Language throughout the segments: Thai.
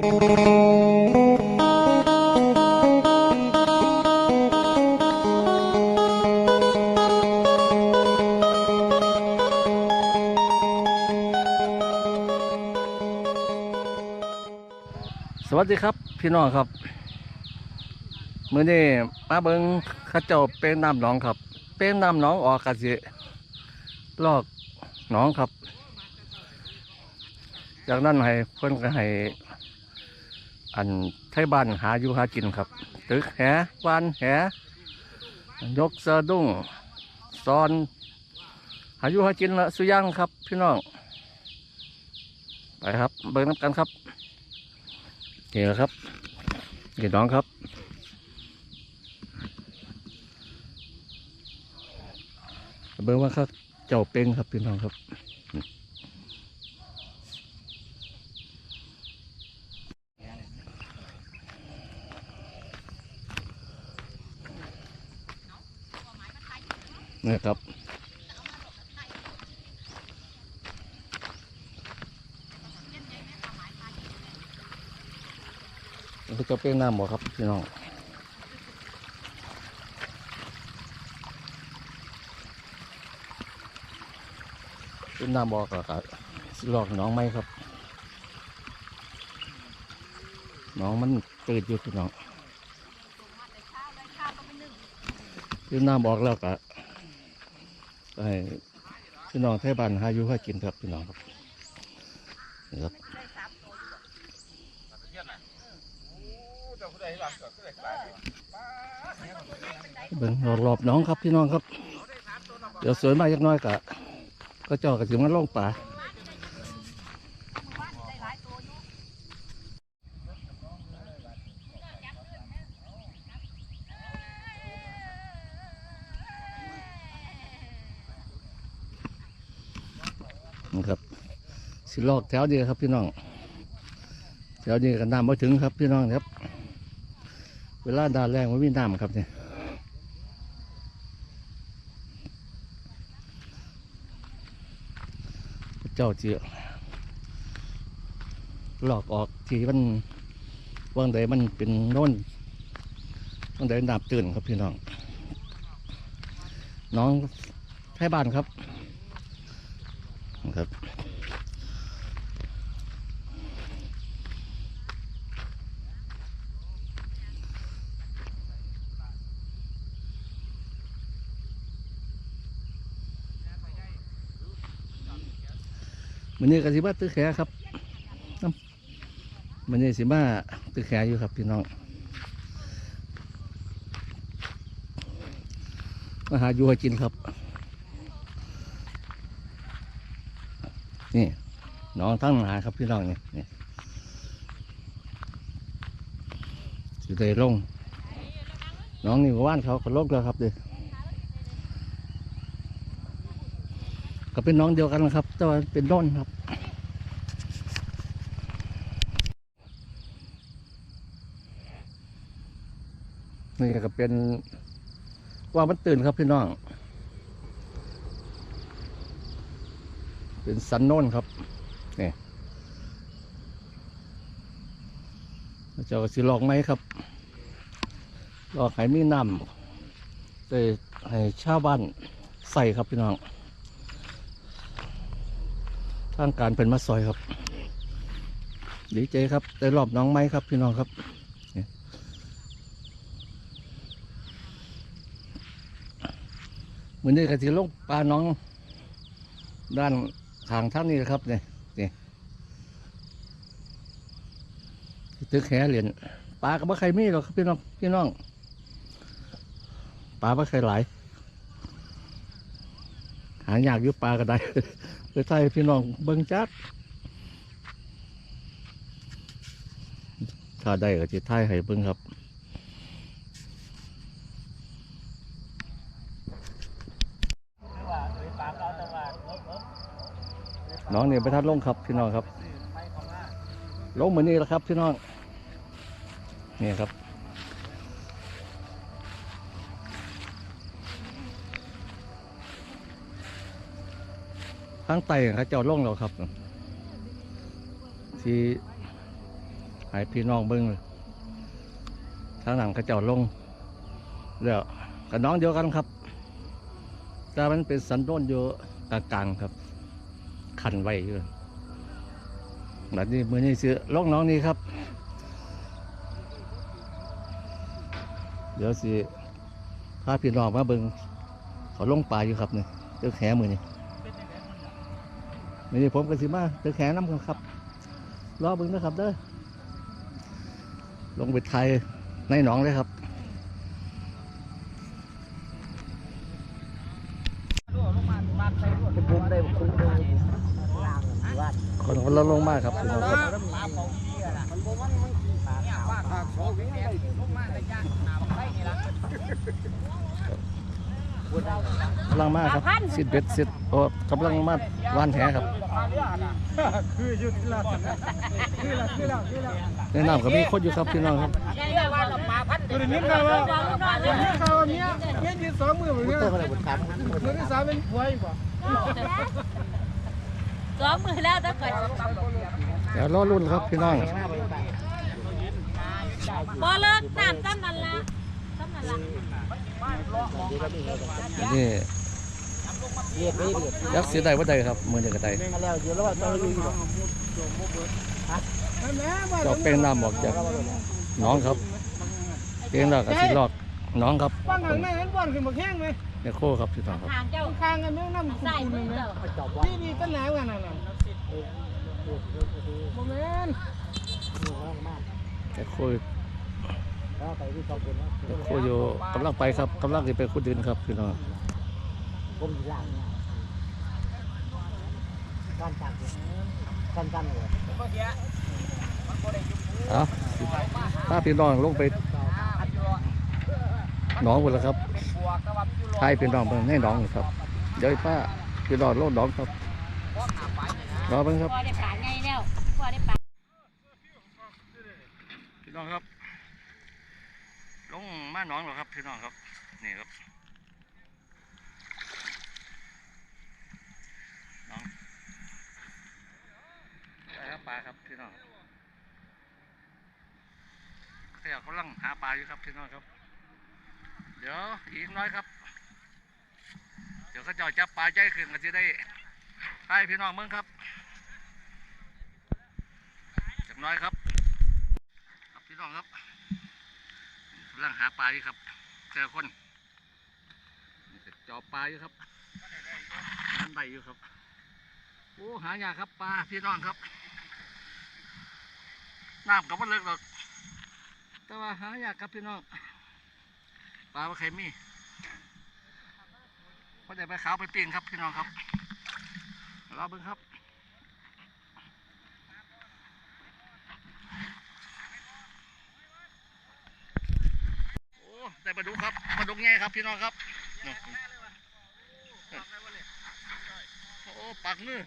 สวัสดีครับพี่น้องครับมื้อนี้มาเบิงข้าเจ้าเป็นน้ำหนองครับ เป็นน้ำหนองออกกะสิลอกหนองครับ จากนั้นให้เพิ่นก็ให้ อันไทบ้านหาอยู่หากินครับ ตึกแหวานแหยกเสะดุ้งซอนหาอยู่หากินละสุอยางครับ พี่น้อง ไปครับ เบิ่งน้ำกันครับนี่แหละครับนี่น้องครับเบิ่งว่าเขาเจ้าเป็งครับพี่น้องครับ นี่ครับมันจะเป็นน้ำบ่ครับพี่น้องเป็นน้ำบ่อกับสิลอกน้องไหมครับ น้องมันตื่นอยู่พี่น้องเป็นน้ำบอกแล้วก็ ให้พี่น้องไทยบ้านหาอยู่ให้กินครับพี่น้องครับนี่ครับเบิ่งรอบๆน้องครับพี่น้องครับ เดี๋ยวสวยมากยักน้อยกะก็เจาะกับถึงมันล่องป่านี่ครับ สิลอกแถวเดียวครับพี่น้องแถวนี้ก็น้ำมาถึงครับพี่น้องครับ เวลาดาแรงมันมีน้ำครับเนี่ยเจ้าเจือหลอกออกที่มันว่างใดมันเป็นน่นว่างใดน้ำตื่นครับพี่น้อง น้องไทยบ้านครับครับ มันนี่ก็สิมาตื้อแขครับมันนี่สิมาตื้อแขอยู่ครับพี่น้องมาหาอยู่ให้กินครับ นี่น้องทั้งหลายครับพี่น้องเนี่นี่สิได้ลงน้องนี่ก็ว่านเขาก็ลงแล้วครับเด้ก็ เป็นน้องเดียวกันนะครับ แต่ว่าเป็นน้นครับ นี่ก็เป็นว่ามันตื่นครับพี่น้อง เป็นสันโน่นครับนี่เจ้าสิลอกไหมครับลอกให้มีน้ำได้ให้ชาวบ้านใส่ครับพี่น้อง ทางการเป็นมาซอยครับดีใจครับได้รอบน้องไม้ครับพี่น้องครับนี่มือนี้ก็จะลงปลาน้อง ด้านทางท่างนี้ครับเนี่ยนี่ตึกแหเหรียญปลาก็ไม่ใครมีหรอกครับพี่น้องพี่น้องปลาไม่ใครหลายายากยู่ปลาก็ได้ไปไทยพี่น้องเบิ่งจักถ้าได้ก็จะไทยให้เบิ่งครับน้องเนี่ยไปทัดลงครับพี่น้องครับลงเหมือนนี้แหละครับพี่น้องนี่ครับ ข้างไตเขาเจ้าล่งเราครับที่ให้พี่น้องเบิ้งทางหนังกระเจ้าลงแล้วกับน้องเดียวกันครับ แต่มันเป็นสันโดนอยู่กลางๆครับคันไว้อยู่แบบนี้มือนี้ซื้อล่องน้องนี้ครับ เดี๋ยวสิพาพี่น้องมาเบิงเขาล่งปลาอยู่ครับเนี่ยเจอแขมือนี่ นี่ผมก็สิมาเจอแขนน้ำกันครับรอบิงนะครับเด้อลงไปไทยในหนองเลยครับคุ้มได้ล่างว่าคนคนละลงมากครับพี่น้องครับ กี้ยล่ะมันบ่มันมันปลาขาวปลาขาววิ่งได้ลงมาได้ย่างหนาบังไฟนี่ล่ะกำลังมากครับสิดเบ็ดสิดโอ้กำลังมาว่านแหครับคืออยู่ที่ละคือละคือละคือละในน้ำก็มีคนอยู่ครับพี่น้องครับเรียกว่าเราปลาพันตัวนี้ข่าวว่าตัวนี้ข่าวว่าเนี้ยเนี้ยยืนสองมือแบบเนี้ยเติมอะไรบุญคำมือที่สามเป็นผัวอีกบ่สองมือแล้วถ้าเกิดเดี๋ยวรอรุ่นครับพี่น้องบ่เลิกน้ำซ้ำนั่นละซ้ำนั่นละ อันนี่เรียกไม่เรียกยักษ์เสียดายว่าใดครับมือเดียวกับใดแล้วอยู่ระหว่างต้องอยู่อยู่แม่ว่าเจาะเป้งน้ำออกจากหน้องครับเป้งแล้วก็สิรอดหน้องครับบ้านหางนั้นบ้านขึ้นมาแข้งไหมเนี่ยโคครับพี่น้องครับทางเจ้าข้างกันไม่น้ำคุณใส่คุณมืเลอยนะเจ้าจอบว่านี่นี่ต้นหนาวกันน่ะน่ะบ่แม่นเนี่ยโค แล้วไปที่สองคโยกำลังไปครับกำลังจะไปขุดดินครับพี่น้องผมล่างการจับกันกันเลยเอาถ้าพี่น้องลงไปหนองหมดแล้วครับทายพี่น้องเบิ่งให้หนองครับเดี๋ยวป้าพี่น้องลงหนองครับรอเบิ่งครับพี่น้องครับ มาหนองแล้วครับพี่น้องครับนี่ครับหนองได้ครับปลาครับพี่น้องเสี่ยกำลังหาปลาอยู่ครับพี่น้องครับ เดี๋ยวอีกน้อยครับ เดี๋ยวเขาจะจับปลาใจขึ้นก็จะได้ให้พี่น้องเมืองครับจักน้อยครับ ครับพี่น้องครับำลังหาปลาอยู่ครับเจอคนนี่ก็จอบปลาอยู่ครับนั่นใบอยู่ครับโอ้หายากครับปลาพี่น้องครับน้ำกับว่าเลิกหรอกแต่ว่าหายากครับพี่น้องปลาว่าใครมีพอได้ไปขาวไปปิ้งครับพี่น้องครับรอเบิ่งครับ โอ้ไปลาดุกครับปลาดุกใหญ่ครับพี่น้องครับโอ้ปากมือ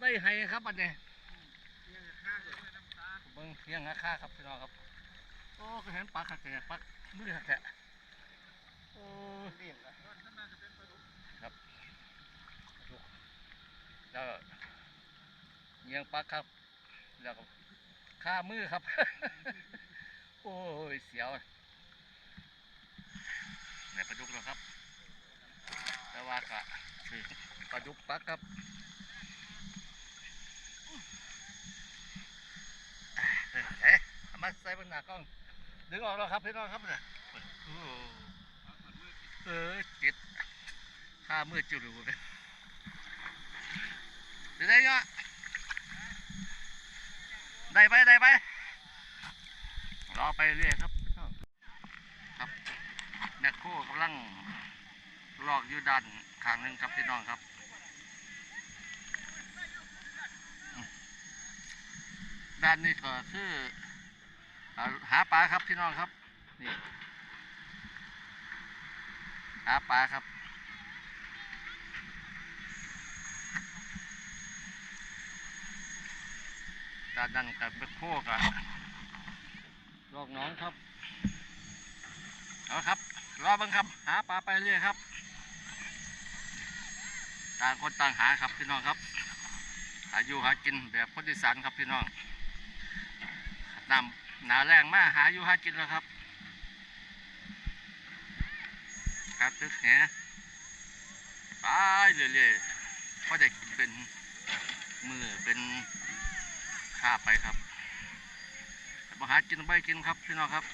ได้ไห้ครับอันนี้เบิ้งเพียงราคาครับพี่น้องครับโอ้ก็เห็นปลาขัดแกะปลามือขัดแกะโอ้ครับแล้วเงียงปลาครับแล้วก็ข้ามือครับ โอ้ยเสียว ในปลาดุกนะครับ แต่ว่าก็คือปลาดุกปักครับเอ๊ะเอ๊ะเอามาใส่บนหน้ากล้อง ดึงออกแล้วครับพี่น้องครับเนี่ยโอ้โหเออจิตข้ามือจุดเลยได้ไงเนาะได้ไปได้ไปรอไปเรื่อยครับ แมคโครกำลังลอกอยู่ด้านข้างหนึ่งครับพี่น้องครับด้านนี้ก็คืออหาปลาครับพี่น้องครับนี่หาปลาครับด้านนั้นกับแมคโคกับลอกน้องครับเอาครับ รอเบังครับ หาปลาไปเรื่อยครับ ต่างคนต่างหาครับพี่น้องครับ หาอยู่หากินแบบคนอีสานครับพี่น้องนำหนาแรงมากหาอยู่หากินแล้วครับ ครับตึกแหไปเรื่อยๆก็จะเป็นมือเป็นข้าไปครับมาหากินไปกินครับพี่น้องครับ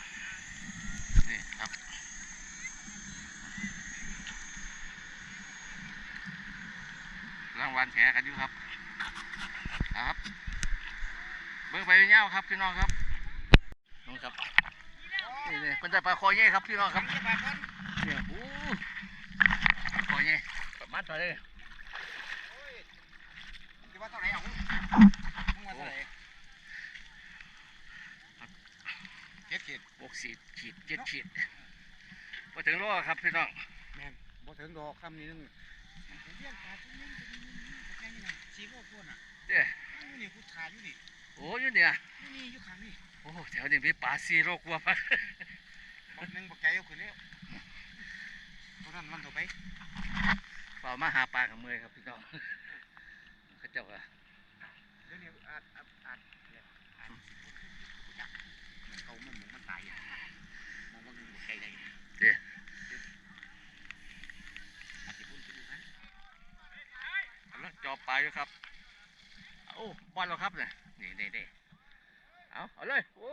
นี่ครับ รางวัลแหกันอยู่ครับครับเบิ่งไปเงาครับพี่น้องครับน้องครับนี่นี่คนได้ปลาคอเย่ครับพี่น้องครับเนี่ยโอ้ปลาคอเย่ประมาณเท่าไหรคิดว่าเท่าไหร่เอามึงว่าเท่าไหร่เจ็ดขีดหกสี่ขีดเจ็ดขีดมาถึงโลครับพี่น้องแม่นบ่ถึงดอกคำนี้นึง เลี้ยงปลาตัวนี้ตัวนี้นี่สีโก้พวนอะเด้อยู่นี่กูถ่ายอยู่นี่โอ้ยเนี่ยอยู่นี่อยู่ข้างนี่โอ้แถวนี้มีปลาซีโรกวัวปะบักหนึงบักใจเอาขึ้นแล้วตัวนั้นมันต่อไปเปล่ามาหาปลากับมือครับพี่น้องเขาเจ้าอะเดี๋ยวนี้อาจอาจอาจเนี่ยอาจจักมันเขามันหมูมันตายอะมองว่ามันบักใจได้อาจจะพุ่นไปดูนะ กำลังจ อบปลาอยู่ครับโอ้บอลเราครับเนี่ยนี่นี่นี่เอาเอาเลยโอ้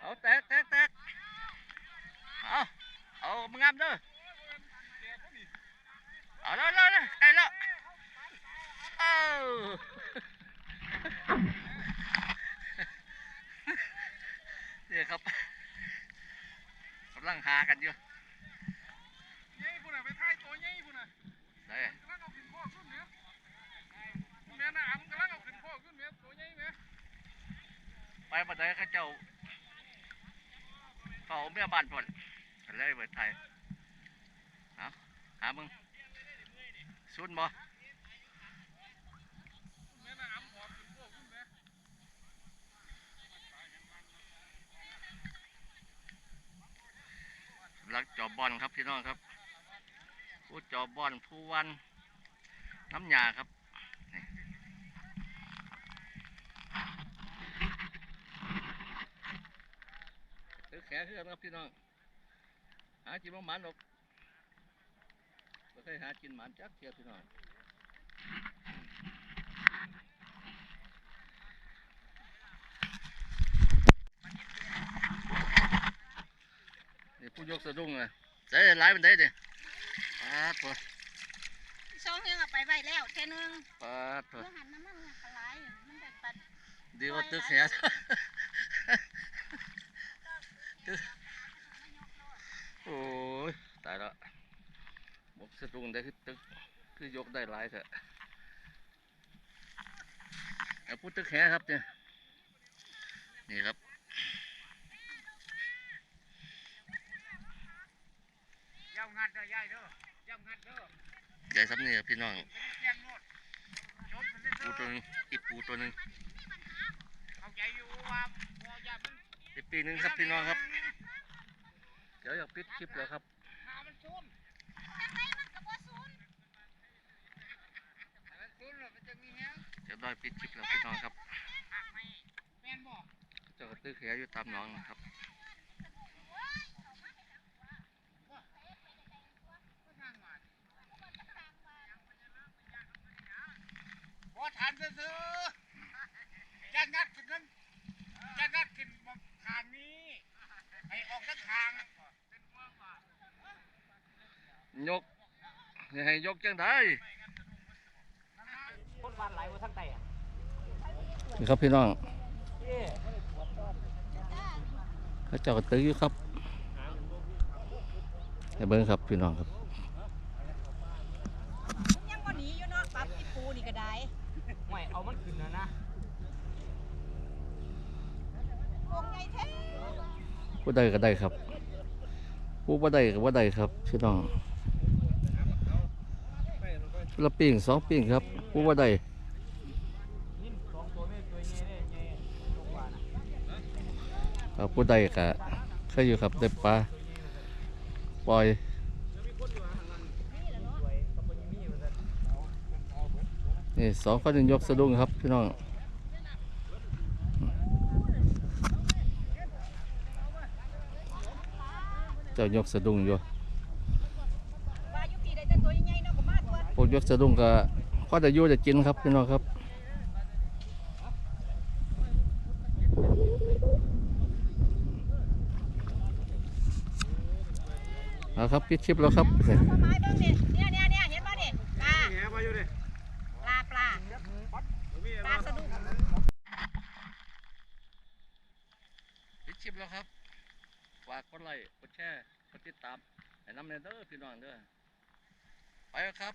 เอาแตกแตกแตกเอาเอามึงงามเด้อเอาเลยเลยเลยใกล้แล้วเอาเนี่ยครับกำลังหากันอยู่ยพุ่นน่ะไปถ่ายตัวยัยพุ่นน่ะ ไหน กำลังเอาขึ้นพ่อขึ้นเนี่ยแม่น่ะอำกำลังเอาขึ้นพ่อขึ้นเนี่ยตัวยัยแม่ ไปบันไดเขาเจ้าเฝ้าเมียบ้านพ่นเลยเปิดไทยเอาหามึงสุดบ่รักจอบบอลครับพี่น้องครับ ผู้จอบบอลผู้วันน้ำยาครับ ถือแขนขึ้นครับพี่น้อง หากินบ่หมันหรอกไม่เคยหากินหมันจักเทียพี่น้องนี่ผู้ยกสะดุ้งเลยใส่หลายเป็นได้ดิปาดตัวสองเฮืองเอาไปไว้แล้วเทนึงปาดตัวเพื่อหันน้ำมันปลาไหลมันได้ปัดดีกว่าตึกแหตึก โอ้ยตายแล้วบกสะดุ้งได้คือตึก คือยกได้หลายเถอะเอาพูดตึกแหครับเนี่ยนี่ครับยาวงัดเด้อยายเด้อยาวงัดเด้อใหญ่ซ้ำนี่ครับพี่น้องเป็นเลี้ยงโนดจบมันปูเด้ตัวอหนึงอีกปูตัวหนึงเข้าใจอยู่ว่าพอยามัน อีกปีหนึงครับพี่น้องครับ เดี๋ยวอยากปิดคลิปแล้วครับหามันซุนจังไรมันก็บ่สูญถ้ามันซุนแล้วมันจะมีแฮงเดี๋ยวได้ปิดคลิปแล้วพี่น้องครับแมนบ่เจ้ากระตึกแหอยู่ตามหนองนะครับบ่ทันซื่อจะงัดขึ้นนั้นจะงัดขึ้นมาทางนี้ให้ออกทางทางยกนี่ให้ยกจังได้คนบ้านไหลว่าทั้งไตอะนี่ครับพี่น้องเขาเจ้ากระตึกอยู่ครับให้เบิ้งครับพี่น้องครับ ยังบ่หนีอยู่เนาะปรับอีปูนี่ก็ได้ ไม่เอามันขึ้นนะนะ วงใหญ่แท้ ผู้ใดก็ได้ครับ ผู้บ่ได้ก็บ่ได้ครับพี่น้องละปิ่งสองปิ่งครับ ผู้บ่ได้นี่สองตัวนี่ตัวเงี้ยเนี่ยเงี้ยลงว่านะเอาผู้ใดก็เคยอยู่ครับได้ปลาปล่อยสวยกับคนมีอยู่แต่นี่สองคนยังยกสะดุ้งครับพี่น้อง เจ้ายกสะดุ้งอยู่ว่ายุปีได้แต่ตัวใหญ่ๆเนาะก็มาตัวพวกยกสะดุ้งก็พอจะอยู่จะกินครับพี่น้องครับเอาครับปิดคลิปแล้วครับเอาไม้เบิ่งนี่เนี่ยเนี่ยเนี่ยเห็นป่ะนี่ปลาแหมาอยู่ดิปลาปลาปลาสะดุ้งปิดคลิปแล้วครับฝากกดไลค์กดแชร์กดติดตามให้น้ำเนเด้อพี่น้องเด้อไปครับ